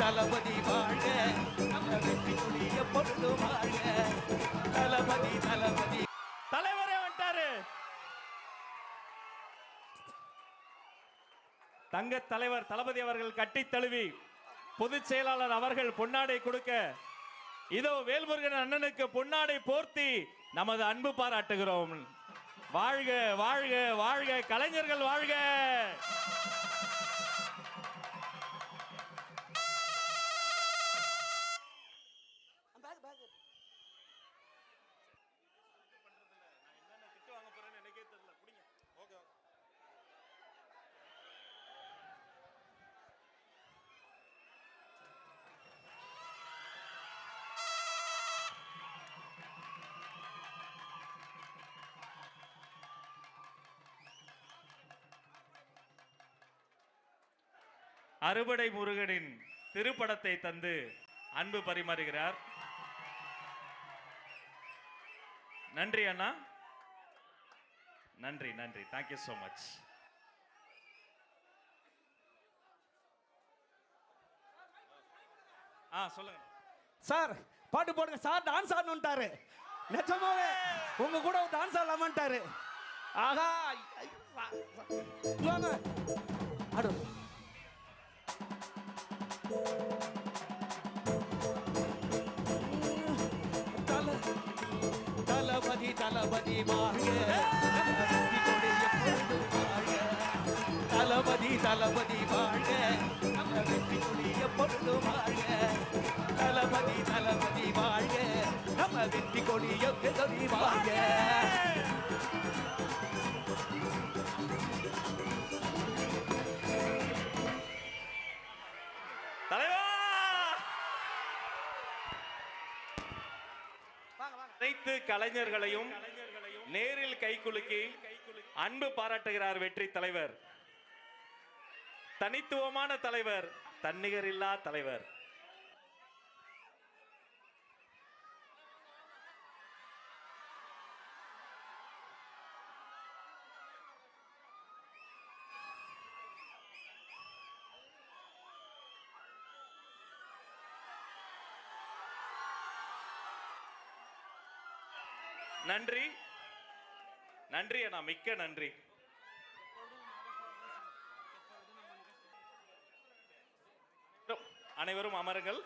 தளபதி வாழ்க. நம்ம வெற்றி தளபதி தளபதி. தலைவரே வந்துட்டாரு. தங்க தலைவர் தளபதி அவர்கள் கட்டி தழுவி பொதுச் செயலாளர் அவர்கள் பொன்னாடை கொடுக்க இதோ வேல்முருகன் அண்ணனுக்கு பொன்னாடை போர்த்தி நமது அன்பு பாராட்டுகிறோம். வாழ்க வாழ்க வாழ்க கலைஞர்கள் வாழ்க. அறுபடை முருகனின் திருப்படத்தை தந்து அன்பு பரிமாறுகிறார். நன்றி அண்ணா. நன்றி நன்றி. தேங்க்யூ ஸோ மச் ஆ சொல்லுங்க. சார் பாட்டு போடுங்க. சார் டான்ஸ் ஆடணும்ட்டாரு. நிஜமாவே உங்க கூட டான்ஸ் ஆடலாமான்ட்டாரு. ஆஹா வாங்க. ஆடு. தளபதி தளபதி வாழ்க தளபதி தளபதி வாழ்க நம்ம வெற்றி கொடி எப்பொழுதும் வாழ்க தளபதி தளபதி வாழ்க நம்ம வெற்றி கொடிய எப்பொழுதும் வாழ்க அனைத்து கலைஞர்களையும் நேரில் கைகுலுக்கி அன்பு பாராட்டுகிறார் வெற்றி தலைவர். தனித்துவமான தலைவர் தன்னிகரில்லா தலைவர். நன்றி. நன்றி அண்ணா மிக்க நன்றி. அனைவரும் அமருங்கள்.